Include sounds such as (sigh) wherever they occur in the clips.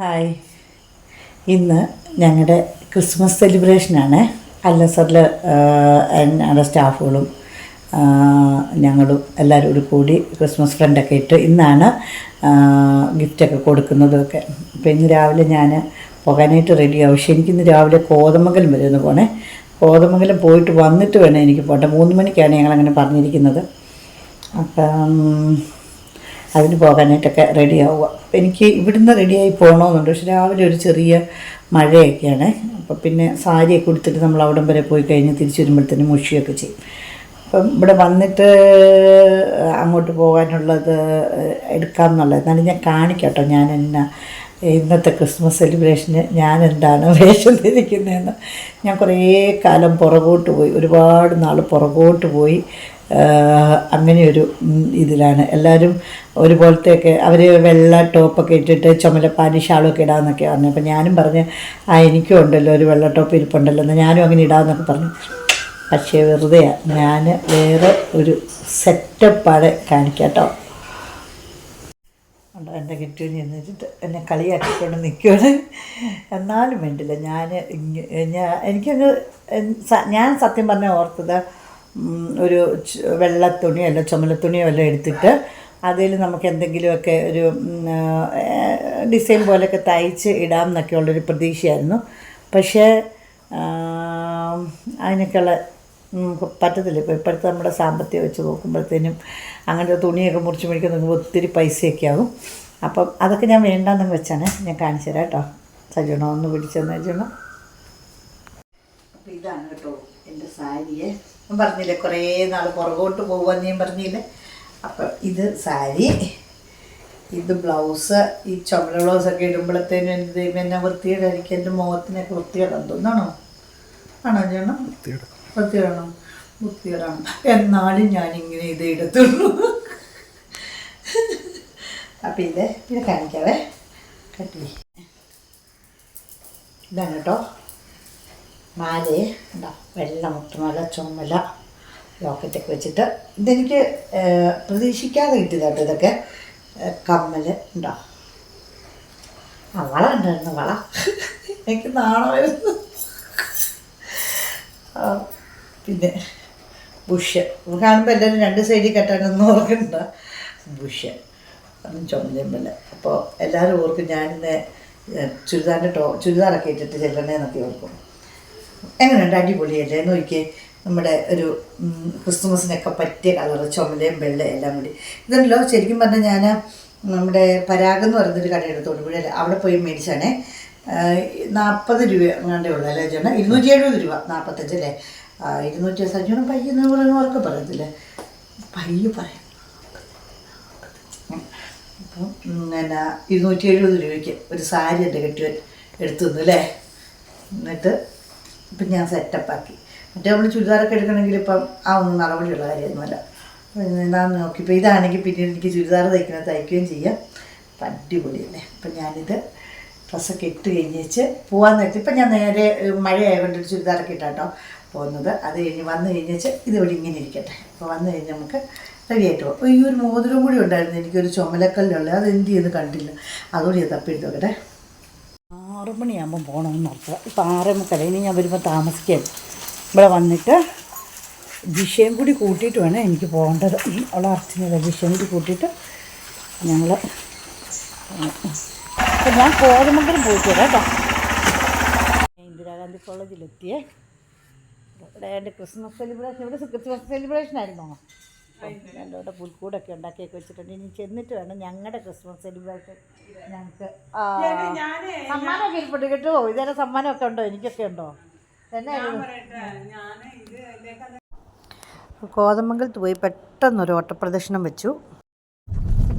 Hi. ഇന്ന് ഞങ്ങളുടെ Christmas സെലിബ്രേഷനാണ്. അല്ലസറിൽ ഞങ്ങളുടെ സ്റ്റാഫുകളും ഞങ്ങളും എല്ലാവരും കൂടി കൂടി ക്രിസ്മസ് ഫ്രണ്ടൊക്കെ ഇട്ട് ഇന്നാണ് ഗിഫ്റ്റൊക്കെ കൊടുക്കുന്നതൊക്കെ. അപ്പോൾ ഇന്ന് രാവിലെ ഞാൻ പോകാനായിട്ട് റെഡിയാവും പക്ഷേ എനിക്കിന്ന് രാവിലെ കോതമംഗലം വരെ ഒന്ന് പോണേ. കോതമംഗലം പോയിട്ട് വന്നിട്ട് വേണം എനിക്ക് പോട്ടെ. മൂന്ന് മണിക്കാണ് ഞങ്ങളങ്ങനെ പറഞ്ഞിരിക്കുന്നത്. അപ്പം അതിന് പോകാനായിട്ടൊക്കെ റെഡി ആവുക. അപ്പം എനിക്ക് ഇവിടുന്ന് റെഡിയായി പോകണമെന്നുണ്ട് പക്ഷെ രാവിലെ ഒരു ചെറിയ മഴയൊക്കെയാണ്. അപ്പോൾ പിന്നെ സാരിയൊക്കെ ഉടുത്തിട്ട് നമ്മൾ അവിടം വരെ പോയി കഴിഞ്ഞ് തിരിച്ചു വരുമ്പോഴത്തേനും മുഷിയൊക്കെ ചെയ്യും. അപ്പം ഇവിടെ വന്നിട്ട് അങ്ങോട്ട് പോകാനുള്ളത് എടുക്കാം എന്നുള്ളത് എന്നാലും ഞാൻ കാണിക്കട്ടോ ഞാൻ എന്നാ ഇന്നത്തെ ക്രിസ്മസ് സെലിബ്രേഷന് ഞാൻ എന്താണ് വേഷം ധരിക്കുന്നതെന്ന്. ഞാൻ കുറേ കാലം പുറകോട്ട് പോയി. ഒരുപാട് നാൾ പുറകോട്ട് പോയി. അങ്ങനെയൊരു ഇതിലാണ്. എല്ലാവരും ഒരുപോലത്തെയൊക്കെ അവർ വെള്ള ടോപ്പൊക്കെ ഇട്ടിട്ട് ചുമലപ്പാനി ഷാളൊക്കെ ഇടാമെന്നൊക്കെ പറഞ്ഞു. അപ്പോൾ ഞാനും പറഞ്ഞ് ആ എനിക്കും ഉണ്ടല്ലോ ഒരു വെള്ള ടോപ്പ് ഇരിപ്പുണ്ടല്ലോ എന്ന് ഞാനും അങ്ങനെ ഇടാമെന്നൊക്കെ പറഞ്ഞു. പക്ഷേ വെറുതെ ഞാൻ വേറെ ഒരു സെറ്റപ്പാണ് കാണിക്കാട്ടോ. ഉണ്ടോ? എന്റെ കിട്ടിയെന്ന് ചെന്നിട്ട് എന്നെ കളിയാക്കിക്കൊണ്ട് നിൽക്കുകയാണ് എന്നാലും വേണ്ടില്ല. ഞാൻ ഞാൻ എനിക്കങ്ങ് ഞാൻ സത്യം പറഞ്ഞ ഓർത്തത് ഒരു വെള്ള തുണിയോ അല്ല ചുമലത്തുണിയോ എല്ലാം എടുത്തിട്ട് അതിൽ നമുക്ക് എന്തെങ്കിലുമൊക്കെ ഒരു ഡിസൈൻ പോലെയൊക്കെ തയ്ച്ച് ഇടാം എന്നൊക്കെ ഉള്ളൊരു പ്രതീക്ഷയായിരുന്നു. പക്ഷേ അതിനൊക്കെയുള്ള പറ്റത്തില്ല. ഇപ്പോൾ ഇപ്പോഴത്തെ നമ്മുടെ സാമ്പത്തികം വെച്ച് നോക്കുമ്പോഴത്തേനും അങ്ങനത്തെ തുണിയൊക്കെ മുറിച്ച് മേടിക്കാൻ ഒത്തിരി പൈസയൊക്കെ ആകും അപ്പം അതൊക്കെ ഞാൻ വേണ്ടാന്ന് വെച്ചാണ്. ഞാൻ കാണിച്ചു തരാം കേട്ടോ. സജണോ ഒന്ന് പിടിച്ചെന്ന് വെച്ചോണം അപ്പോൾ ഇതാണ് കേട്ടോ എന്റെ സാരിയെ. ഞാൻ പറഞ്ഞില്ലേ കുറേ നാൾ പുറകോട്ട് പോകുമെന്ന് ഞാൻ പറഞ്ഞില്ലേ? അപ്പം ഇത് സാരി ഇത് ബ്ലൗസ് ഈ ചുമല ബ്ലൗസൊക്കെ ഇടുമ്പോഴത്തേനും എന്ത് എന്നെ വൃത്തികേടായിരിക്കും. എന്റെ മുഖത്തിനൊക്കെ വൃത്തികേടാന്ന് തോന്നാണോ ആണോ ചേട്ടൻ വൃത്തികേടാണോ? വൃത്തികേടാണ്. എന്നാലും ഞാനിങ്ങനെ ഇത് എടുത്തുള്ളൂ അപ്പം ഇത് ഇത് കാണിക്കാവേ. കട്ടി ഇതാണ് കേട്ടോ. മാലയെ ഉണ്ടോ വെള്ള മുത്തുമല ചുമല ലോക്കറ്റൊക്കെ വെച്ചിട്ട് ഇതെനിക്ക് പ്രതീക്ഷിക്കാതെ കിട്ടിയതാട്ടോ ഇതൊക്കെ. കമ്മൽ ഉണ്ടോ ആ വള ഉണ്ടായിരുന്നു വള? എനിക്ക് നാണമായിരുന്നു. പിന്നെ ബുഷ്. കാണുമ്പോൾ എല്ലാവരും രണ്ട് സൈഡിൽ കെട്ടാനൊന്നും ഓർക്കണ്ട. ബുഷ് അതും ചുമല അപ്പോൾ എല്ലാവരും ഓർക്കും ഞാനിന്ന് ചുരിദാറിന്റെ ടോ ചുരിദാറൊക്കെ ഇട്ടിട്ട് ചെല്ലണേന്നൊക്കെ ഓർക്കും. എങ്ങനെയുണ്ട് അടിപൊളിയല്ലേ നോക്കിയേ നമ്മുടെ ഒരു ക്രിസ്മസിനൊക്കെ പറ്റിയ കളറ് ചുമലയും വെള്ളയും എല്ലാം കൂടി. ഇതല്ലോ ശരിക്കും പറഞ്ഞാൽ ഞാൻ നമ്മുടെ പരാഗ് എന്ന് പറയുന്നൊരു കടയുടെ തൊടുപുഴയിൽ അവിടെ പോയി മേടിച്ചാണേ. നാൽപ്പത് രൂപ അങ്ങാണ്ടേ ഉള്ളൂ അല്ലേ ചേട്ടാ ഇരുന്നൂറ്റി എഴുപത് രൂപ നാൽപ്പത്തഞ്ച് അല്ലേ? ഇരുന്നൂറ്റി സജ്ജനം പയ്യെന്ന് പറയുന്ന പറയുന്നവർക്ക് പറയത്തില്ലേ? പയ്യ പറയാം. അപ്പം എന്നാ ഇരുന്നൂറ്റി എഴുപത് രൂപയ്ക്ക് ഒരു സാരി എന്റെ കെട്ടി എടുത്തു തന്നു അല്ലേ? എന്നിട്ട് ഇപ്പം ഞാൻ സെറ്റപ്പാക്കി മറ്റേ നമ്മൾ ചുരിദാറൊക്കെ എടുക്കണമെങ്കിൽ ഇപ്പം ആ ഒന്നും നടപടിയുള്ള കാര്യമൊന്നുമല്ല. എന്താണെന്ന് നോക്കി. ഇപ്പോൾ ഇതാണെങ്കിൽ പിന്നീട് എനിക്ക് ചുരിദാർ തയ്ക്കുന്നത് തയ്ക്കുകയും ചെയ്യാം. അപ്പം അടിപൊളിയല്ലേ. അപ്പം ഞാനിത് ഡ്രസ്സൊക്കെ ഇട്ട് കഴിഞ്ഞ് വെച്ച് പോകാൻ നേരത്തെ ഇപ്പം ഞാൻ നേരെ മഴയായ മഴയായതുകൊണ്ട് ഒരു ചുരിദാറൊക്കെ ഇട്ടാട്ടോ പോകുന്നത്. അത് കഴിഞ്ഞ് വന്നു കഴിഞ്ഞ് വെച്ച് ഇതിവിടെ ഇങ്ങനെ ഇരിക്കട്ടെ. അപ്പോൾ വന്നു കഴിഞ്ഞ് നമുക്ക് റെഡി ആയിട്ട് പോകും അപ്പോൾ ഈ ഒരു മോതിരം കൂടി ഉണ്ടായിരുന്നു. എനിക്കൊരു ചുമലക്കല്ലുള്ള. അത് എന്ത് ചെയ്യുന്നു കണ്ടില്ല. അതുകൂടി ഞാൻ തപ്പിയെടുത്ത് നോക്കട്ടെ. ആറ് മണിയാകുമ്പോൾ പോകണമെന്ന് ഓർക്കുക ഇപ്പം ആറേ മുക്കാൽ ഇനി ഞാൻ വരുമ്പോൾ താമസിക്കാൻ ഇവിടെ വന്നിട്ട് ജിഷയും കൂടി കൂട്ടിയിട്ട് വേണം എനിക്ക് പോകേണ്ടത്. അവളെ അർച്ചനല്ല ജിഷയും കൂടി കൂട്ടിയിട്ട് ഞങ്ങൾ അപ്പം ഞാൻ കോതമംഗലം പോയിട്ട് വരാം കേട്ടോ. ഇന്ദിരാഗാന്ധി കോളേജിലെത്തിയേ. ഇവിടെ എന്റെ ക്രിസ്മസ് സെലിബ്രേഷൻ ഇവിടെ ക്രിസ്മസ് സെലിബ്രേഷൻ ആയിരുന്നോ. ഇവിടെ പുൽക്കൂടൊക്കെ ഉണ്ടാക്കിയൊക്കെ വെച്ചിട്ടുണ്ട്. ഇനി ചെന്നിട്ട് വേണം ഞങ്ങളുടെ ക്രിസ്മസ് സെലിബ്രേഷൻ ഞങ്ങൾക്ക് സമ്മാനമൊക്കെ ഇരിപ്പുണ്ട് കിട്ടുമോ ഇതേ സമ്മാനമൊക്കെ ഉണ്ടോ? എനിക്കൊക്കെ ഉണ്ടോ? കോതമംഗലത്ത് പോയി പെട്ടെന്നൊരു ഓട്ടപ്രദർശനം വെച്ചു.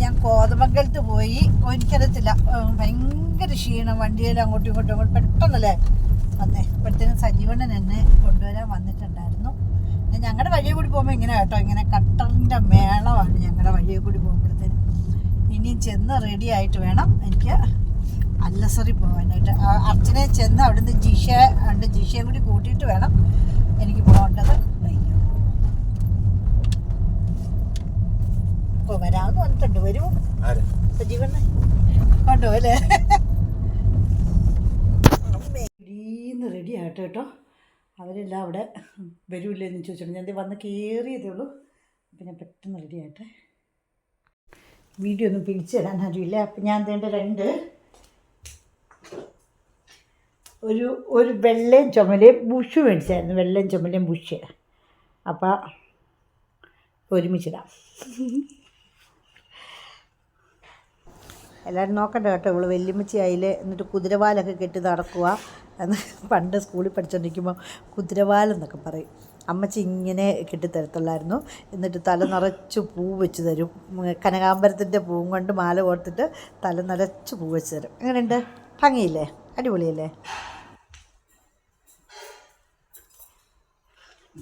ഞാൻ കോതമംഗലത്ത് പോയി. എനിക്കറിയത്തില്ല. ഭയങ്കര ക്ഷീണം. വണ്ടിയിൽ അങ്ങോട്ടും ഇങ്ങോട്ടും അങ്ങോട്ടും പെട്ടെന്നല്ലേ വന്നേ. ഇപ്പോഴത്തേനും സജീവണ്ണൻ എന്നെ കൊണ്ടുവരാൻ വന്നിട്ടുണ്ടായിരുന്നു. ഞങ്ങളുടെ വഴിയെ കൂടി പോകുമ്പോൾ ഇങ്ങനെ കേട്ടോ. ഇങ്ങനെ കട്ടറിന്റെ മേളമാണ് ഞങ്ങളുടെ വഴിയെ കൂടി പോകുമ്പോഴത്തേന്. ഇനിയും ചെന്ന് റെഡി ആയിട്ട് വേണം എനിക്ക് അല്ലസറി പോകാനായിട്ട്. അർച്ചനെ ചെന്ന് അവിടുന്ന് ജിഷ ഉണ്ട് ജിഷയെ കൂടി കൂട്ടിയിട്ട് വേണം എനിക്ക് പോകേണ്ടത്. വരാമെന്ന് പറഞ്ഞിട്ടുണ്ട്. വരുമോ സജീവണ്ണ കൊണ്ടുപോകല്ലേ റെഡി ആയിട്ട് കേട്ടോ. അവരെല്ലാം അവിടെ വരൂല്ലേ എന്ന് ഞാൻ ദേ വന്ന് കയറിയതേ ഉള്ളൂ. അപ്പം ഞാൻ പെട്ടെന്ന് റെഡി വീഡിയോ ഒന്നും പിടിച്ചിടാൻ അറിയില്ല അപ്പം ഞാൻ തേണ്ട രണ്ട് ഒരു ഒരു വെള്ളയും ചുമലയും ബുഷ് മേടിച്ചായിരുന്നു. വെള്ളയും ചുമലയും ബുഷ്. അപ്പം ഒരുമിച്ചിടാം. എല്ലാവരും നോക്കണ്ട കേട്ടോ. ഇവൾ വെല്ലുമിച്ചി അതിൽ എന്നിട്ട് കുതിരവാലൊക്കെ കെട്ടി നടക്കുക എന്ന് പണ്ട് സ്കൂളിൽ പഠിച്ചുകൊണ്ടിരിക്കുമ്പോൾ കുതിരവാലെന്നൊക്കെ പറയും. അമ്മച്ചി ഇങ്ങനെ കെട്ടിത്തരത്തുള്ളായിരുന്നു. എന്നിട്ട് തല നിറച്ച് പൂ വെച്ച് തരും. കനകാമ്പരത്തിന്റെ പൂവും കൊണ്ട് മാല കോർത്തിട്ട് തല നിറച്ച് പൂ വെച്ച് തരും. എങ്ങനെയുണ്ട്? ഭംഗിയില്ലേ? അടിപൊളിയല്ലേ?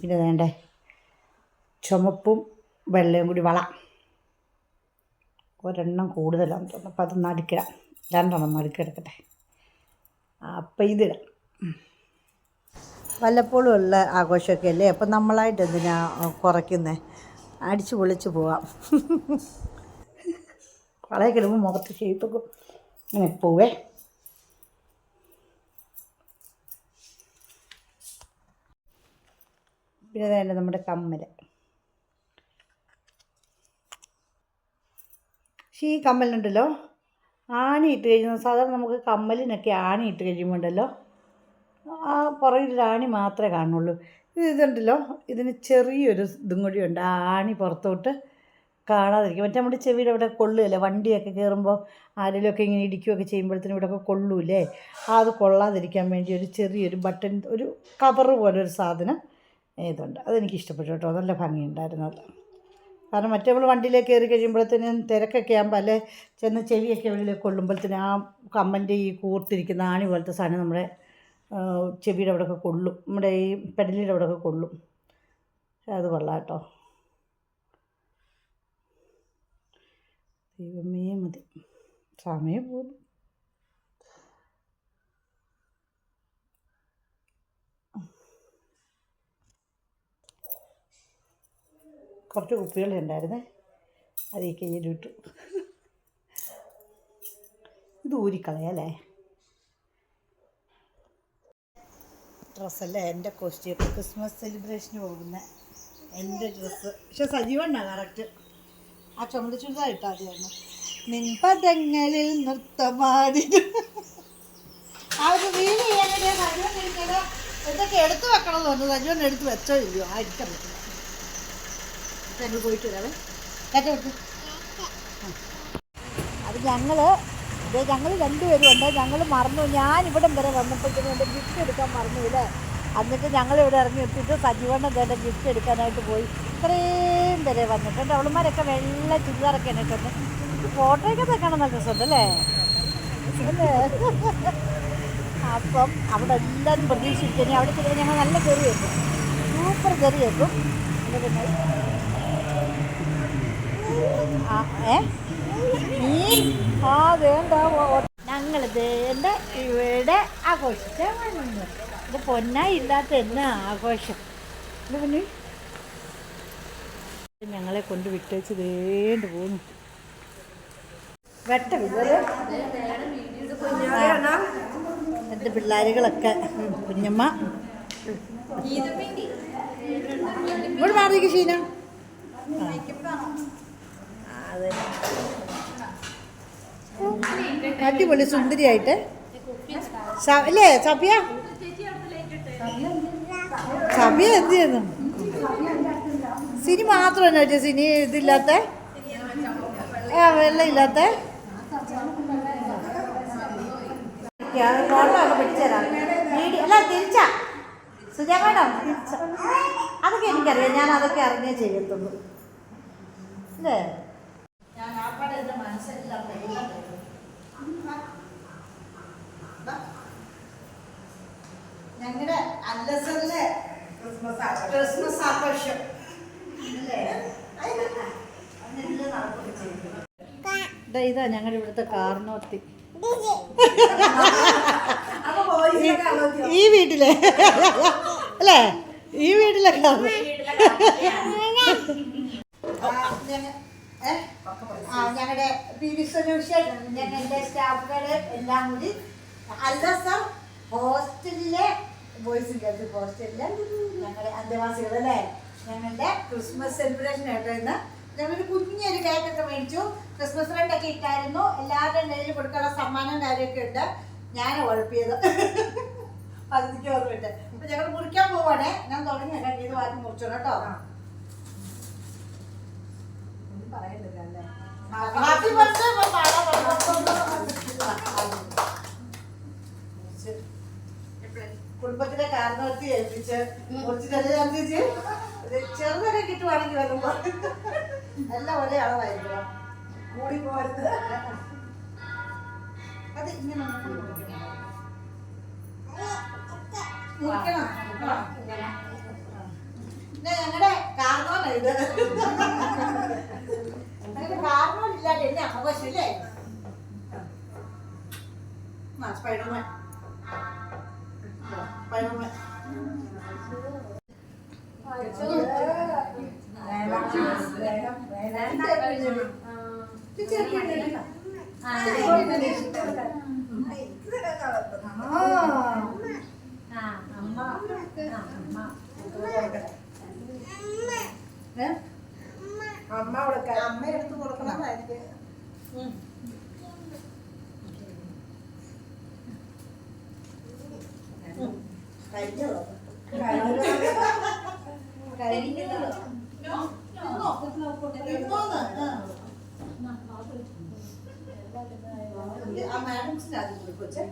പിന്നെ വേണ്ടേ? ചുമപ്പും വെള്ളയും കൂടി വള. ഒരെണ്ണം കൂടുതലാണെന്ന് തോന്നുന്നു. അപ്പം അത് നടുക്കിടാം രണ്ടെണ്ണം നടുക്കെടുക്കട്ടെ അപ്പം ഇതിടാം. വല്ലപ്പോഴും ഉള്ള ആഘോഷമൊക്കെ അല്ലേ? അപ്പം നമ്മളായിട്ട് എന്തിനാ കുറയ്ക്കുന്നത് അടിച്ച് പൊളിച്ച് പോവാം. കുറേ കിടുമ്പോൾ മുഖത്ത് ഷേപ്പൊക്കെ ഇങ്ങനെ പോവേ. പിന്നെ വേണ്ട നമ്മുടെ കമ്മൽ പക്ഷേ ഈ കമ്മലുണ്ടല്ലോ ആണി ഇട്ട് സാധാരണ നമുക്ക് കമ്മലിനൊക്കെ ആണി ഇട്ട് കഴിയുമ്പോൾ ഉണ്ടല്ലോ ആ പുറകിൽ ആണി മാത്രമേ കാണുള്ളൂ ഇത് ഇതുണ്ടല്ലോ ഇതിന് ചെറിയൊരു ഇതും കൂടി ഉണ്ട്. ആ ആണി പുറത്തോട്ട് കാണാതിരിക്കും. മറ്റേ നമ്മുടെ ചെവിയുടെ അവിടെ കൊള്ളുകയല്ലേ വണ്ടിയൊക്കെ കയറുമ്പോൾ ആരെങ്കിലുമൊക്കെ ഇങ്ങനെ ഇടിക്കുകയൊക്കെ ചെയ്യുമ്പോഴത്തേനും ഇവിടെയൊക്കെ കൊള്ളൂലേ ആ അത് കൊള്ളാതിരിക്കാൻ വേണ്ടി ഒരു ചെറിയൊരു ബട്ടൺ ഒരു കവറ് പോലെ ഒരു സാധനം ഇതുണ്ട്. അതെനിക്ക് ഇഷ്ടപ്പെട്ടു കേട്ടോ. നല്ല ഭംഗിയുണ്ടായിരുന്നു അത് കാരണം മറ്റേ നമ്മൾ വണ്ടിയിലേക്ക് കയറി കഴിയുമ്പോഴത്തേനും തിരക്കൊക്കെ ആകുമ്പോൾ അല്ലെ ചെന്ന് ചെവിയൊക്കെ വെളിയിലേക്ക് കൊള്ളുമ്പോഴത്തേനും ആ കമ്മന്റെ ഈ കൂർത്തിരിക്കുന്ന ആണി പോലത്തെ സാധനം നമ്മുടെ ചെവിയുടെ അവിടെയൊക്കെ കൊള്ളും. നമ്മുടെ ഈ പെടലിന്റെ അവിടെയൊക്കെ കൊള്ളും. അത് കൊള്ളാം കേട്ടോ. ദൈവമേ മതി. സമയം പോകുന്നു കുറച്ച് കുപ്പികൾ ഉണ്ടായിരുന്നേ അത് ഈ കയ്യിലിട്ടു. ഇത് ഊരിക്കളയല്ലേ? ഡ്രസ്സല്ലേ? എന്റെ കോസ്റ്റ്യൂം ക്രിസ്മസ് സെലിബ്രേഷന് പോകുന്ന എന്റെ ഡ്രസ്സ് പക്ഷെ സജീവണ്ണ കറക്റ്റ് ആ ചുമട് ചുരിദാർ ഇട്ടാൽ മതിയായിരുന്നു നിൻപദങ്ങളിൽ നൃത്തമാടി. അവർക്ക് വീട് ചെയ്യാനായിട്ട് സജീവൻ ഇരിക്കണോ എന്തൊക്കെ എടുത്തു വെക്കണമെന്ന് പറഞ്ഞു. സജീവൻ എടുത്ത് വെച്ചോ ഇല്ലയോ? ആ ഇരിക്കാൻ പറ്റില്ല ഞങ്ങൾ പോയിട്ട് വരാവേ. കേട്ടോ അത് ഞങ്ങൾ ഇത് ഞങ്ങൾ രണ്ടുപേരും ഉണ്ട്. ഞങ്ങൾ മറന്നു. ഞാൻ ഇവിടം വരെ വന്നപ്പോഴത്തേക്കും എന്റെ ഗിഫ്റ്റ് എടുക്കാൻ മറന്നു ഇല്ലേ എന്നിട്ട് ഞങ്ങൾ ഇവിടെ ഇറങ്ങി എത്തിയിട്ട് സജീവണ്ണ എന്റെ ഗിഫ്റ്റ് എടുക്കാനായിട്ട് പോയി. ഇത്രയും വരെ വന്നിട്ടുണ്ട് അവളുമാരൊക്കെ വെള്ള ചുരിദാറൊക്കെ ഇട്ടിട്ടുണ്ട് ഫോട്ടോയൊക്കെ വെക്കണം നല്ല രസമുണ്ട് അല്ലേ? അപ്പം അവിടെ എല്ലാവരും പ്രതീക്ഷിച്ചിരിക്കും അവിടെ ചെല്ലുമ്പോൾ ഞങ്ങൾ നല്ല കയറി വെക്കും. സൂപ്പർ കയറി വെക്കും. എന്നിട്ട് ഏ മീൻ ആ വേണ്ട ഞങ്ങൾ വേണ്ട ഇവിടെ ആഘോഷിച്ച വന്നു ഇത് പൊന്നായി ഇല്ലാത്ത എന്നാ ആഘോഷം? ഇത് പിന്നെ? ഞങ്ങളെ കൊണ്ട് വിട്ടേച്ച് വേണ്ട പോകുന്നു എന്റെ എന്റെ പിള്ളേരുകളൊക്കെ. കുഞ്ഞമ്മ. ഇവിടെ മാറിയിരിക്കും ഷീന. അടിപൊളി സുന്ദരിയായിട്ട്. അല്ലേ സഭ്യ സഭ്യ എന്ത് ചെയ്യുന്നു? സിനി മാത്രമല്ല വെച്ചാൽ സിനി ഇതില്ലാത്ത? ആ വീഡിയോ അല്ല തിരിച്ചാ. സുജാ മേഡം അതൊക്കെ എനിക്കറിയാം ഞാൻ അതൊക്കെ അറിഞ്ഞേ ചെയ്യത്തുള്ളൂ. അല്ലേ? മനസ്സെല്ലാം വെള്ളം. ഞങ്ങളുടെ അല്ലസറിലെ ക്രിസ്മസ് ആഘോഷം. ഇതാ ഞങ്ങളുടെ ഇവിടുത്തെ കാർണോത്തി ഈ വീട്ടിലെ. അല്ലേ? ഈ വീട്ടിലെ കാർന്ന് ഞങ്ങളുടെ പി വി സൊല്യൂഷൻ ഞങ്ങളുടെ സ്റ്റാഫുകൾ എല്ലാം കൂടി അല്ലസം ഹോസ്റ്റലിലെ ബോയ്സ് ഗേൾസ് ഹോസ്റ്റലിൽ ഞങ്ങളുടെ അന്തേവാസികളല്ലേ ഞങ്ങളുടെ ക്രിസ്മസ് സെലിബ്രേഷൻ ആയിട്ട് ഇന്ന്. ഞങ്ങളൊരു കുഞ്ഞൊരു കേക്കൊക്കെ മേടിച്ചു. ക്രിസ്മസ് ഫ്രണ്ടൊക്കെ ഇട്ടായിരുന്നു. എല്ലാവരുടെയും കയ്യിൽ കൊടുക്കാനുള്ള സമ്മാനം കാര്യമൊക്കെ ഉണ്ട്. ഞാൻ ഉഴപ്പിയത്. പകുതിക്ക് ഓർമ്മിട്ട് അപ്പൊ ഞങ്ങൾ മുറിക്കാൻ പോവാണേ. ഞാൻ തുടങ്ങി രണ്ട് ഇത് വാറ്റി മുറിച്ചു കേട്ടോ ഹാപ്പി ബർത്ത്ഡേ കുടുംബത്തിലെ കാരണവർത്തി ഏൽപ്പിച്ച് കുറച്ച് ചെറിയ ചെറുതൊക്കെ കിട്ടുവാണെങ്കിൽ വരുമ്പോ എല്ലാം ഒരേ അളവായിരിക്കണം കൂടി പോരുത് അത് ഇങ്ങനെ നമുക്ക് ഞങ്ങളുടെ കാരണമാണ് ഇത്. കാരണമില്ലാണ്ട് എന്നെ അവകാശമില്ലേ ആ സ്പൈഡർമാൻ. സ്പൈഡർമാൻ. അമ്മ കൊടുക്കാൻ അമ്മ എടുത്ത് കൊടുക്കണമായിരിക്കും കഴിഞ്ഞോ ആ മാഡംസിന് ആദ്യം കൊടുക്കൊച്ചേ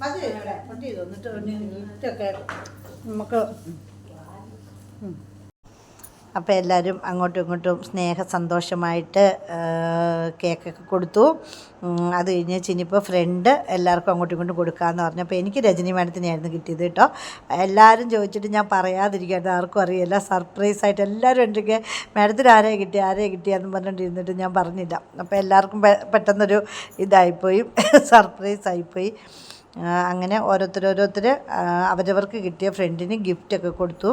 മതി കട്ട് ചെയ്തു എന്നിട്ട് ഗിഫ്റ്റൊക്കെ നമുക്ക് അപ്പോൾ എല്ലാവരും അങ്ങോട്ടും ഇങ്ങോട്ടും സ്നേഹ സന്തോഷമായിട്ട് കേക്കൊക്കെ കൊടുത്തു. അത് കഴിഞ്ഞ് ചിനിപ്പോൾ ഫ്രണ്ട് എല്ലാവർക്കും അങ്ങോട്ടും ഇങ്ങോട്ടും കൊടുക്കാമെന്ന് പറഞ്ഞു അപ്പോൾ എനിക്ക് രജനി മാഡത്തിനെയായിരുന്നു കിട്ടിയത് കേട്ടോ. എല്ലാവരും ചോദിച്ചിട്ട് ഞാൻ പറയാതിരിക്കായിരുന്നു ആർക്കും അറിയില്ല. സർപ്രൈസ് ആയിട്ട് എല്ലാവരും ഉണ്ടെങ്കിൽ മാഡത്തിന് ആരെ കിട്ടി ആരെ കിട്ടിയെന്ന് പറഞ്ഞുകൊണ്ടിരുന്നിട്ട് ഞാൻ പറഞ്ഞില്ല. അപ്പോൾ എല്ലാവർക്കും പെട്ടെന്നൊരു ഇതായിപ്പോയി. (laughs) സർപ്രൈസ് ആയിപ്പോയി. ആ, അങ്ങനെ ഓരോരുത്തർ അവരവർക്ക് കിട്ടിയ ഫ്രണ്ടിന് ഗിഫ്റ്റൊക്കെ കൊടുത്തു.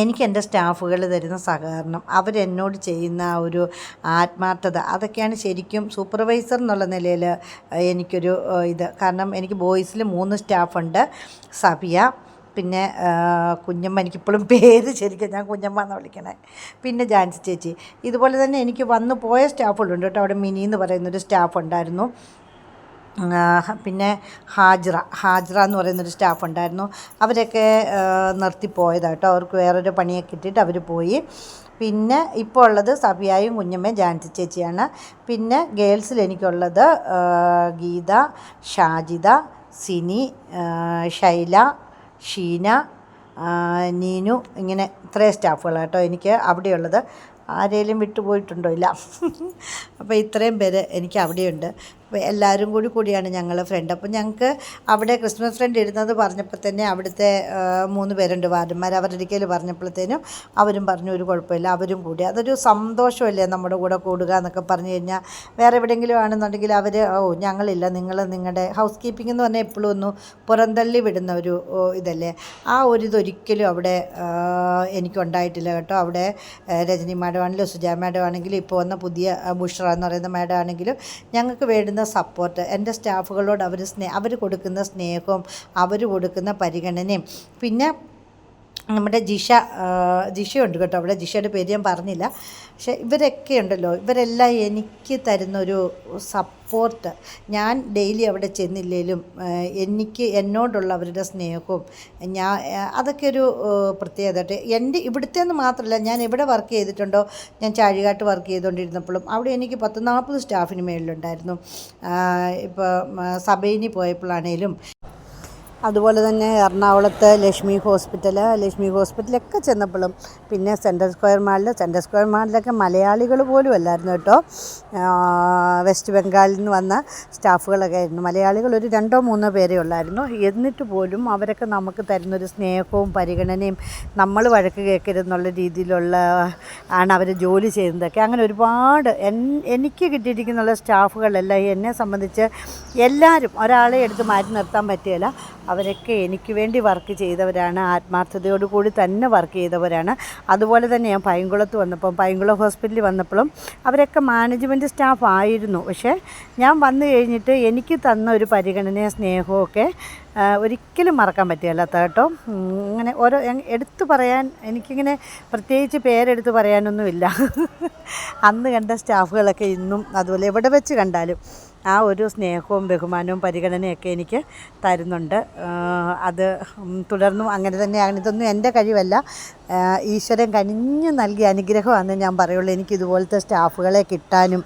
എനിക്ക് എന്റെ സ്റ്റാഫുകൾ തരുന്ന സഹകരണം അവരെന്നോട് ചെയ്യുന്ന ആ ഒരു ആത്മാർത്ഥത അതൊക്കെയാണ് ശരിക്കും സൂപ്പർവൈസർ എന്നുള്ള നിലയിൽ എനിക്കൊരു ഇത്. കാരണം എനിക്ക് ബോയ്സിൽ മൂന്ന് സ്റ്റാഫുണ്ട് സബിയ പിന്നെ കുഞ്ഞമ്മ എനിക്കിപ്പോഴും പേര് ശരിക്കും ഞാൻ കുഞ്ഞമ്മ എന്ന് വിളിക്കണേ. പിന്നെ ജാൻസി ചേച്ചി. ഇതുപോലെ തന്നെ എനിക്ക് വന്നു പോയ സ്റ്റാഫുകളുണ്ട് കേട്ടോ അവിടെ മിനി എന്ന് പറയുന്നൊരു സ്റ്റാഫ് ഉണ്ടായിരുന്നു. പിന്നെ ഹാജ്ര ഹാജ്ര എന്ന് പറയുന്നൊരു സ്റ്റാഫ് ഉണ്ടായിരുന്നു. അവരൊക്കെ നിർത്തിപ്പോയതാണ് കേട്ടോ. അവർക്ക് വേറൊരു പണിയൊക്കെ കിട്ടിയിട്ട് അവർ പോയി. പിന്നെ ഇപ്പോൾ ഉള്ളത് സബിയായും കുഞ്ഞമ്മയും ജാൻസി ചേച്ചിയാണ്. പിന്നെ ഗേൾസിൽ എനിക്കുള്ളത് ഗീത ഷാജിത സിനി ഷൈല ഷീന നീനു ഇങ്ങനെ ഇത്രയും സ്റ്റാഫുകളാണ് കേട്ടോ എനിക്ക് അവിടെയുള്ളത്. ആരെങ്കിലും വിട്ടുപോയിട്ടുണ്ടോ ഇല്ല? (laughs) അപ്പോൾ ഇത്രയും പേര് എനിക്ക് അവിടെയുണ്ട്. എല്ലാവരും കൂടി കൂടിയാണ് ഞങ്ങൾ ഫ്രണ്ട് അപ്പം ഞങ്ങൾക്ക് അവിടെ ക്രിസ്മസ് ഫ്രണ്ട് ഇരുന്നത് പറഞ്ഞപ്പോൾ തന്നെ അവിടുത്തെ മൂന്ന് പേരുണ്ട് വാർഡന്മാർ അവരുടെ ഇടയ്ക്കൽ പറഞ്ഞപ്പോഴത്തേനും അവരും പറഞ്ഞു ഒരു കുഴപ്പമില്ല അവരും കൂടി. അതൊരു സന്തോഷമല്ലേ നമ്മുടെ കൂടെ കൂടുക എന്നൊക്കെ പറഞ്ഞു കഴിഞ്ഞാൽ വേറെ എവിടെയെങ്കിലും ആണെന്നുണ്ടെങ്കിൽ അവർ ഓ ഞങ്ങളില്ല നിങ്ങൾ നിങ്ങളുടെ ഹൗസ് കീപ്പിംഗ് എന്ന് പറഞ്ഞാൽ എപ്പോഴും ഒന്ന് പുറന്തള്ളി വിടുന്ന ഒരു ഇതല്ലേ? ആ ഒരു ഇതൊരിക്കലും അവിടെ എനിക്കുണ്ടായിട്ടില്ല കേട്ടോ. അവിടെ രജനി മാഡം ആണെങ്കിലും സുജാ മാഡം ആണെങ്കിലും ഇപ്പോൾ വന്ന പുതിയ ബുഷ്റ എന്ന് പറയുന്ന മാഡം ആണെങ്കിലും ഞങ്ങൾക്ക് വേണ്ടുന്ന സപ്പോർട്ട് എന്റെ സ്റ്റാഫുകളോട് അവർ സ്നേ അവർ കൊടുക്കുന്ന സ്നേഹവും അവർ കൊടുക്കുന്ന പരിഗണനയും. പിന്നെ നമ്മുടെ ജിഷ ജിഷയുണ്ട് കേട്ടോ. അവിടെ ജിഷയുടെ പേര് ഞാൻ പറഞ്ഞില്ല. പക്ഷേ ഇവരൊക്കെ ഉണ്ടല്ലോ. ഇവരെല്ലാം എനിക്ക് തരുന്നൊരു സപ്പോർട്ട് ഞാൻ ഡെയിലി അവിടെ ചെന്നില്ലേലും എനിക്ക് എന്നോടുള്ള അവരുടെ സ്നേഹവും ഞാൻ അതൊക്കെ ഒരു പ്രത്യേകത എന്റെ ഇവിടുത്തെ മാത്രമല്ല ഞാൻ എവിടെ വർക്ക് ചെയ്തിട്ടുണ്ടോ ഞാൻ ചാഴികാട്ട് വർക്ക് ചെയ്തുകൊണ്ടിരുന്നപ്പോഴും അവിടെ എനിക്ക് പത്ത് നാൽപ്പത് സ്റ്റാഫിന് മേളിലുണ്ടായിരുന്നു. ഇപ്പോൾ സബൈനി പോയപ്പോഴാണേലും അതുപോലെ തന്നെ എറണാകുളത്ത് ലക്ഷ്മി ഹോസ്പിറ്റൽ ലക്ഷ്മി ഹോസ്പിറ്റലൊക്കെ ചെന്നപ്പോഴും പിന്നെ സെൻട്രൽ സ്ക്വയർ മാളിൽ സെൻട്രൽ സ്ക്വയർ മാളിലൊക്കെ മലയാളികൾ പോലും അല്ലായിരുന്നു കേട്ടോ. വെസ്റ്റ് ബംഗാളിൽ നിന്ന് വന്ന സ്റ്റാഫുകളൊക്കെ ആയിരുന്നു. മലയാളികൾ ഒരു രണ്ടോ മൂന്നോ പേരേ ഉള്ളായിരുന്നു. എന്നിട്ട് പോലും അവരൊക്കെ നമുക്ക് തരുന്നൊരു സ്നേഹവും പരിഗണനയും നമ്മൾ വഴക്ക് കേൾക്കരുതെന്നുള്ള രീതിയിലുള്ള ആണ് അവർ ജോലി ചെയ്യുന്നതൊക്കെ. അങ്ങനെ ഒരുപാട് എനിക്ക് കിട്ടിയിരിക്കുന്നുള്ള സ്റ്റാഫുകളെല്ലാം എന്നെ സംബന്ധിച്ച് എല്ലാവരും ഒരാളെ എടുത്ത് മാറ്റി നിർത്താൻ പറ്റുകയില്ല. അവരൊക്കെ എനിക്ക് വേണ്ടി വർക്ക് ചെയ്തവരാണ് ആത്മാർത്ഥതയോടു കൂടി തന്നെ വർക്ക് ചെയ്തവരാണ്. അതുപോലെ തന്നെ ഞാൻ പൈങ്കുളത്ത് വന്നപ്പം പൈങ്കുളം ഹോസ്പിറ്റലിൽ വന്നപ്പോഴും അവരൊക്കെ മാനേജ്മെന്റ് സ്റ്റാഫ് ആയിരുന്നു. പക്ഷേ ഞാൻ വന്നു കഴിഞ്ഞിട്ട് എനിക്ക് തന്ന ഒരു പരിഗണനയും സ്നേഹവും ഒക്കെ ഒരിക്കലും മറക്കാൻ പറ്റുകയില്ലാത്ത കേട്ടോ. അങ്ങനെ ഓരോ എടുത്തു പറയാൻ എനിക്കിങ്ങനെ പ്രത്യേകിച്ച് പേരെടുത്ത് പറയാനൊന്നുമില്ല. (laughs) അന്ന് കണ്ട സ്റ്റാഫുകളൊക്കെ ഇന്നും അതുപോലെ എവിടെ വെച്ച് കണ്ടാലും. ആ ഒരു സ്നേഹവും ബഹുമാനവും പരിഗണനയൊക്കെ എനിക്ക് തരുന്നുണ്ട്. അത് തുടർന്നും അങ്ങനെ തന്നെയാണ്. ഇതൊന്നും എന്റെ കഴിവല്ല. ഈശ്വരൻ കനിഞ്ഞു നൽകിയ അനുഗ്രഹമാണെന്ന് ഞാൻ പറയുള്ളൂ. എനിക്ക് ഇതുപോലത്തെ സ്റ്റാഫുകളെ കിട്ടാനും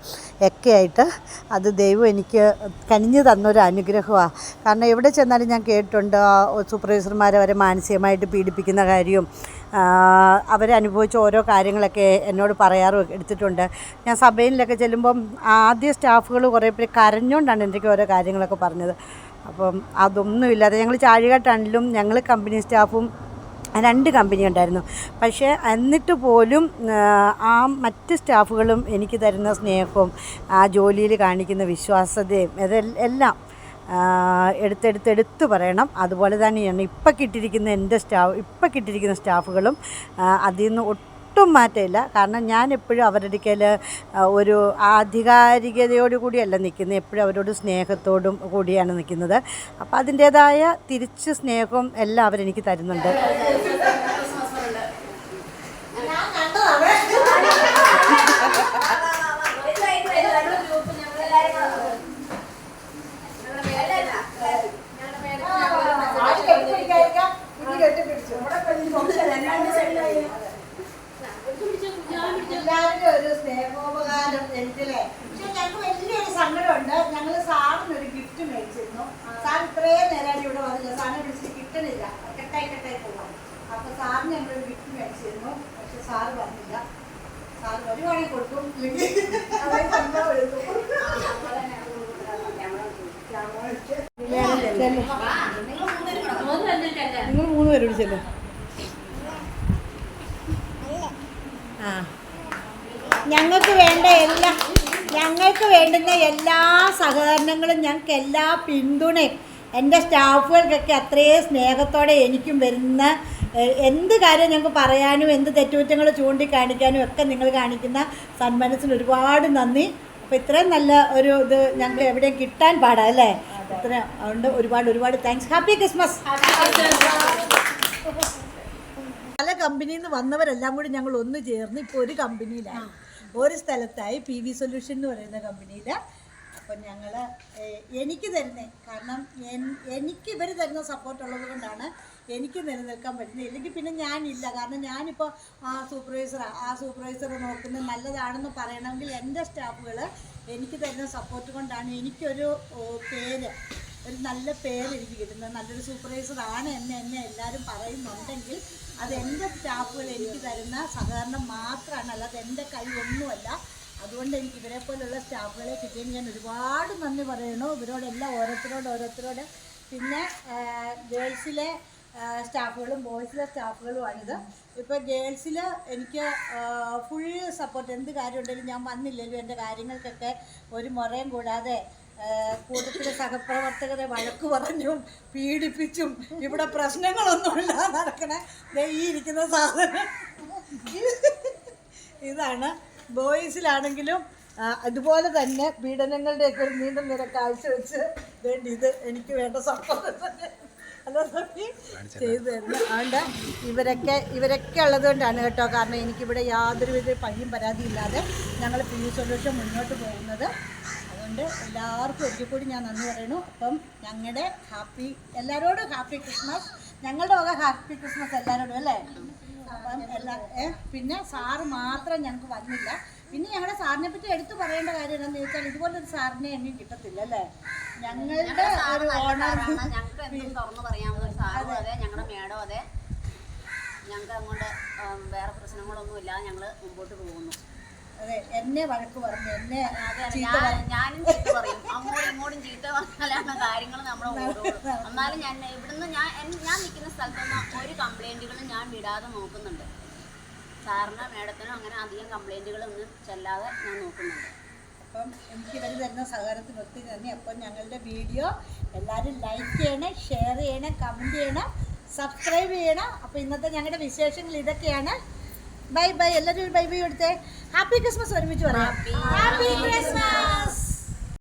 ഒക്കെയായിട്ട് അത് ദൈവം എനിക്ക് കനിഞ്ഞു തന്നൊരു അനുഗ്രഹമാണ്. കാരണം എവിടെ ചെന്നാലും ഞാൻ കേട്ടിട്ടുണ്ട് സൂപ്പർവൈസർമാരെ വരെ മാനസികമായിട്ട് പീഡിപ്പിക്കുന്ന കാര്യവും അവരനുഭവിച്ച ഓരോ കാര്യങ്ങളൊക്കെ എന്നോട് പറയാറും എടുത്തിട്ടുണ്ട്. ഞാൻ സഭയിലൊക്കെ ചെല്ലുമ്പം ആദ്യ സ്റ്റാഫുകൾ കുറേ പേര് കരഞ്ഞുകൊണ്ടാണ് എനിക്ക് ഓരോ കാര്യങ്ങളൊക്കെ പറഞ്ഞത്. അപ്പം അതൊന്നുമില്ലാതെ ഞങ്ങൾ ചാഴികാട്ടാണെങ്കിലും ഞങ്ങൾ കമ്പനി സ്റ്റാഫും രണ്ട് കമ്പനി ഉണ്ടായിരുന്നു. പക്ഷേ എന്നിട്ട് പോലും ആ, മറ്റ് സ്റ്റാഫുകളും എനിക്ക് തരുന്ന സ്നേഹവും ആ ജോലിയിൽ കാണിക്കുന്ന വിശ്വാസതയും ഇതെല്ലാം എടുത്തെടുത്തെടുത്ത് പറയണം. അതുപോലെ തന്നെയാണ് ഇപ്പം കിട്ടിയിരിക്കുന്ന എന്റെ സ്റ്റാഫ് ഇപ്പം കിട്ടിയിരിക്കുന്ന സ്റ്റാഫുകളും അതിൽ നിന്ന് ഒട്ടും മാറ്റമില്ല. കാരണം ഞാൻ എപ്പോഴും അവരുടെ കയ്യിൽ ഒരു ആധികാരികതയോടു കൂടിയല്ല നിൽക്കുന്നത്. എപ്പോഴും അവരോട് സ്നേഹത്തോടും കൂടിയാണ് നിൽക്കുന്നത്. അപ്പോൾ അതിന്റേതായ തിരിച്ച് സ്നേഹവും എല്ലാം അവരെനിക്ക് തരുന്നുണ്ട്. ഒരു സ്നേഹോപകാരം എനിക്കല്ലേ? പക്ഷെ ഞങ്ങൾക്ക് വലിയൊരു സങ്കടമുണ്ട്. ഞങ്ങൾ സാറിന് ഒരു ഗിഫ്റ്റ് മേടിച്ചിരുന്നു. സാർ ഇത്രയും നേരമായിട്ട് ഇവിടെ വന്നില്ല. സാറിനെ വിളിച്ചിട്ട് കിട്ടണില്ല കെട്ടായി കെട്ടായി പോകാം അപ്പൊ സാറിന് ഞങ്ങൾ ഒരു ഗിഫ്റ്റ് മേടിച്ചിരുന്നു. പക്ഷെ സാറ് വന്നില്ല. സാർ വരുവാണെങ്കിൽ കൊടുക്കും. നിങ്ങൾ മൂന്ന് പേര് വിളിച്ചല്ലോ ആ ഞങ്ങൾക്ക് വേണ്ട എല്ലാ വേണ്ടുന്ന എല്ലാ സഹകരണങ്ങളും ഞങ്ങൾക്ക് എല്ലാ പിന്തുണയും. എന്റെ സ്റ്റാഫുകൾക്കൊക്കെ അത്രയും സ്നേഹത്തോടെ എനിക്കും വരുന്ന എന്ത് കാര്യം ഞങ്ങൾക്ക് പറയാനും എന്ത് തെറ്റുകുറ്റങ്ങൾ ചൂണ്ടിക്കാണിക്കാനും ഒക്കെ നിങ്ങൾ കാണിക്കുന്ന സന്മനസ്സിന് ഒരുപാട് നന്ദി. അപ്പോൾ ഇത്രയും നല്ല ഒരു ഇത് ഞങ്ങൾ എവിടെയും കിട്ടാൻ പാടാ അല്ലേ? ഇത്രയും അതുകൊണ്ട് ഒരുപാട് ഒരുപാട് താങ്ക്സ് ഹാപ്പി ക്രിസ്മസ് പല കമ്പനിയിൽ നിന്ന് വന്നവരെല്ലാം കൂടി ഞങ്ങൾ ഒന്ന് ചേർന്ന് ഇപ്പോൾ ഒരു കമ്പനിയിലായി ഒരു സ്ഥലത്തായി പി വി സൊല്യൂഷൻ എന്ന് പറയുന്ന കമ്പനിയിൽ അപ്പം ഞങ്ങൾ എനിക്ക് തരുന്നേ. കാരണം എനിക്ക് ഇവർ തരുന്ന സപ്പോർട്ട് ഉള്ളത് കൊണ്ടാണ് എനിക്ക് നിലനിൽക്കാൻ പറ്റുന്നത്. ഇല്ലെങ്കിൽ പിന്നെ ഞാനില്ല. കാരണം ഞാനിപ്പോൾ ആ സൂപ്പർവൈസർ ആ സൂപ്പർവൈസർ നോക്കുന്നത് നല്ലതാണെന്ന് പറയണമെങ്കിൽ എന്റെ സ്റ്റാഫുകൾ എനിക്ക് തരുന്ന സപ്പോർട്ട് കൊണ്ടാണ് എനിക്കൊരു പേര് ഒരു നല്ല പേര് എനിക്ക് കിട്ടുന്നത്. നല്ലൊരു സൂപ്പർവൈസർ ആണ് എന്ന് എന്നെ എല്ലാവരും പറയുന്നുണ്ടെങ്കിൽ അത് എന്റെ സ്റ്റാഫുകൾ എനിക്ക് തരുന്ന സഹകരണം മാത്രമാണ് അല്ലാതെ എന്റെ കഴിവൊന്നുമല്ല അതുകൊണ്ട് എനിക്ക് ഇവരെ പോലുള്ള സ്റ്റാഫുകളെ കിട്ടിയതിന് ഞാൻ ഒരുപാട് നന്ദി പറയണു ഇവരോടെല്ലാം ഓരോരുത്തരോട് ഓരോരുത്തരോട്. പിന്നെ ഗേൾസിലെ സ്റ്റാഫുകളും ബോയ്സിലെ സ്റ്റാഫുകളുമാണിത്. ഇപ്പോൾ ഗേൾസിൽ എനിക്ക് ഫുൾ സപ്പോർട്ട് എന്ത് കാര്യമുണ്ടെങ്കിലും ഞാൻ വന്നില്ലല്ലോ എന്റെ കാര്യങ്ങൾക്കൊക്കെ ഒരു മുറയും കൂടാതെ കൂട്ടത്തിലെ സഹപ്രവർത്തകരെ വഴക്ക് പറഞ്ഞും പീഡിപ്പിച്ചും ഇവിടെ പ്രശ്നങ്ങളൊന്നുമില്ല നടക്കണേ. ദേ ഈ ഇരിക്കുന്ന സാധനം. ഇതാണ്. ബോയ്സിലാണെങ്കിലും അതുപോലെ തന്നെ പീഡനങ്ങളുടെയൊക്കെ ഒരു നീണ്ട നിര കാഴ്ചവെച്ച് വേണ്ടി ഇത് എനിക്ക് വേണ്ട സപ്പോർട്ട് അല്ല അതുകൊണ്ട് ഇവരൊക്കെ ഇവരൊക്കെ ഉള്ളത് കൊണ്ടാണ് കേട്ടോ. കാരണം എനിക്കിവിടെ യാതൊരുവിധ പയ്യും പരാതിയില്ലാതെ ഞങ്ങൾ പി സൊല്യൂഷൻ മുന്നോട്ട് പോകുന്നത്. അതുകൊണ്ട് എല്ലാവർക്കും ഒരിക്കൽ കൂടി ഞാൻ നന്ദി പറയുന്നു. അപ്പം ഞങ്ങളുടെ ഹാപ്പി എല്ലാവരോടും ഹാപ്പി ക്രിസ്മസ്. ഞങ്ങളുടെ ഒക്കെ ഹാപ്പി ക്രിസ്മസ് എല്ലാവരോടും അല്ലേ? അപ്പം എല്ലാ പിന്നെ സാറ് മാത്രം ഞങ്ങൾക്ക് വന്നില്ല. പിന്നെ ഞങ്ങളുടെ സാറിനെ പറ്റി എടുത്തു പറയേണ്ട കാര്യം എന്താണെന്ന് ചോദിച്ചാൽ ഇതുപോലെ ഒരു സാറിനെ എന്നെ കിട്ടത്തില്ല അല്ലേ? ഞങ്ങളുടെ ഒരു ഓണർ. ഞങ്ങൾക്ക് എന്തും തുറന്നു പറയാവുന്ന ഒരു സാറും അതെ. ഞങ്ങളുടെ മേഡം അതെ. ഞങ്ങൾക്ക് അങ്ങോട്ട് വേറെ പ്രശ്നങ്ങളൊന്നും ഇല്ലാതെ ഞങ്ങൾ മുമ്പോട്ട് പോകുന്നു. അതെ എന്നെ വഴക്ക് പറഞ്ഞു എന്നെ ഞാനും ചീത്ത പറയും. അങ്ങോട്ടും ഇങ്ങോട്ടും ചീത്ത പറഞ്ഞാലാണ് കാര്യങ്ങൾ നമ്മൾ (laughs) എന്നാലും ഞാൻ ഇവിടുന്ന് ഞാൻ ഞാൻ നിൽക്കുന്ന സ്ഥലത്തൊന്നും ഒരു കംപ്ലൈന്റുകളും ഞാൻ വിടാതെ നോക്കുന്നുണ്ട്. സാറിന് മേഡത്തിനും അങ്ങനെ അധികം കംപ്ലൈന്റുകളൊന്നും ചെല്ലാതെ ഞാൻ നോക്കുന്നുണ്ട്. അപ്പം എനിക്ക് ഇവർ തരുന്ന സഹകരണത്തിന് ഒത്തിരി നന്ദി. അപ്പം ഞങ്ങളുടെ വീഡിയോ എല്ലാവരും ലൈക്ക് ചെയ്യണം ഷെയർ ചെയ്യണം കമന്റ് ചെയ്യണം സബ്സ്ക്രൈബ് ചെയ്യണം. അപ്പോൾ ഇന്നത്തെ ഞങ്ങളുടെ വിശേഷങ്ങൾ ഇതൊക്കെയാണ്. ബൈ ബൈ എല്ലാവരും ബൈ ബൈ കൊടുത്തേ. ഹാപ്പി ക്രിസ്മസ് ഒരുമിച്ച് പറയാം. Happy Christmas